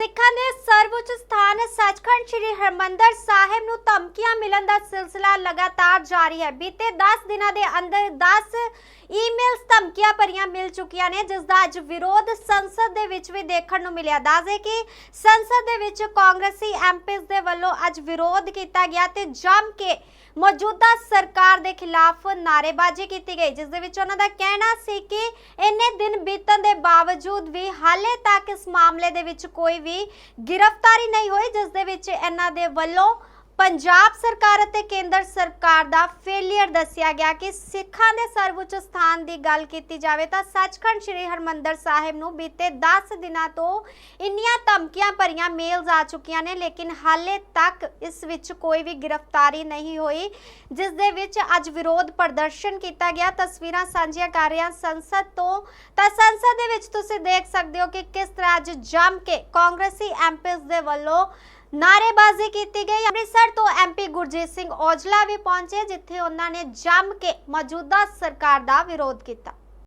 ਸਿੱਖਾਂ ਦੇ ਸਰਵਉੱਚ ਸਥਾਨ ਸੱਚਖੰਡ ਸ੍ਰੀ ਹਰਮੰਦਰ ਸਾਹਿਬ ਨੂੰ ਧਮਕੀਆਂ ਮਿਲਣ ਦਾ ਸਿਲਸਿਲਾ ਲਗਾਤਾਰ ਜਾਰੀ ਹੈ। ਬੀਤੇ 10 ਦਿਨਾਂ ਦੇ ਅੰਦਰ 10 ਈਮੇਲਸ ਧਮਕੀਆਂ ਭਰੀਆਂ ਮਿਲ ਚੁੱਕੀਆਂ ਨੇ ਜਿਸ ਦਾ ਅੱਜ ਵਿਰੋਧ ਸੰਸਦ ਦੇ ਵਿੱਚ ਵੀ ਦੇਖਣ ਨੂੰ ਮਿਲਿਆ। ਦੱਸਦੇ ਕਿ ਸੰਸਦ ਦੇ ਵਿੱਚ ਕਾਂਗਰਸੀ ਐਮਪੀਸ ਦੇ ਵੱਲੋਂ ਅੱਜ ਵਿਰੋਧ ਕੀਤਾ ਗਿਆ ਤੇ ਜੰਮ ਕੇ ਮੌਜੂਦਾ ਸਰਕਾਰ ਦੇ ਖਿਲਾਫ ਨਾਅਰੇਬਾਜ਼ੀ ਕੀਤੀ ਗਈ, ਜਿਸ ਦੇ ਵਿੱਚ ਉਹਨਾਂ ਦਾ ਕਹਿਣਾ ਸੀ ਕਿ ਇੰਨੇ ਦਿਨ ਬੀਤਣ ਦੇ ਬਾਵਜੂਦ ਵੀ ਹਾਲੇ ਤੱਕ ਇਸ ਮਾਮਲੇ ਦੇ ਵਿੱਚ ਕੋਈ ਵੀ ਗ੍ਰਿਫਤਾਰੀ ਨਹੀਂ ਹੋਈ, ਜਿਸ ਦੇ ਵਿੱਚ ਇਹਨਾਂ ਦੇ ਵੱਲੋਂ ਪੰਜਾਬ ਸਰਕਾਰ ਅਤੇ ਕੇਂਦਰ ਸਰਕਾਰ ਦਾ ਫੇਲਿਅਰ ਦੱਸਿਆ ਗਿਆ ਕਿ ਸਿੱਖਾਂ ਦੇ ਸਰਵਉੱਚ ਸਥਾਨ ਦੀ ਗੱਲ ਕੀਤੀ ਜਾਵੇ ਤਾਂ ਸੱਚਖੰਡ ਸ੍ਰੀ ਹਰਮੰਦਰ ਸਾਹਿਬ ਨੂੰ ਬੀਤੇ 10 ਦਿਨਾਂ ਤੋਂ ਇੰਨੀਆਂ ਧਮਕੀਆਂ ਭਰੀਆਂ ਮੇਲਸ ਆ ਚੁੱਕੀਆਂ ਨੇ, ਲੇਕਿਨ ਹਾਲੇ ਤੱਕ ਇਸ ਵਿੱਚ ਕੋਈ ਵੀ ਗ੍ਰਿਫਤਾਰੀ ਨਹੀਂ ਹੋਈ, ਜਿਸ ਦੇ ਵਿੱਚ ਅੱਜ ਵਿਰੋਧ ਪ੍ਰਦਰਸ਼ਨ ਕੀਤਾ ਗਿਆ। ਤਸਵੀਰਾਂ ਸਾਂਝੀਆਂ ਕਰ ਰਿਹਾ ਸੰਸਦ ਤੋਂ। ਤਾਂ ਸੰਸਦ ਦੇ ਵਿੱਚ ਤੁਸੀਂ ਦੇਖ ਸਕਦੇ ਹੋ ਕਿ ਕਿਸ ਤਰ੍ਹਾਂ ਅੱਜ ਜੰਮ ਕੇ ਕਾਂਗਰਸੀ ਐਮਪੀਸ ਦੇ ਵੱਲੋਂ ਨਾਅਰੇਬਾਜ਼ੀ ਕੀਤੀ ਗਈ। ਅੰਮ੍ਰਿਤਸਰ ਤੋਂ ਐਮਪੀ ਗੁਰਜੀਤ ਸਿੰਘ ਔਜਲਾ ਵੀ ਪਹੁੰਚੇ, ਜਿੱਥੇ ਉਹਨਾਂ ਨੇ ਜੰਮ ਕੇ ਮੌਜੂਦਾ ਸਰਕਾਰ ਦਾ ਵਿਰੋਧ ਕੀਤਾ।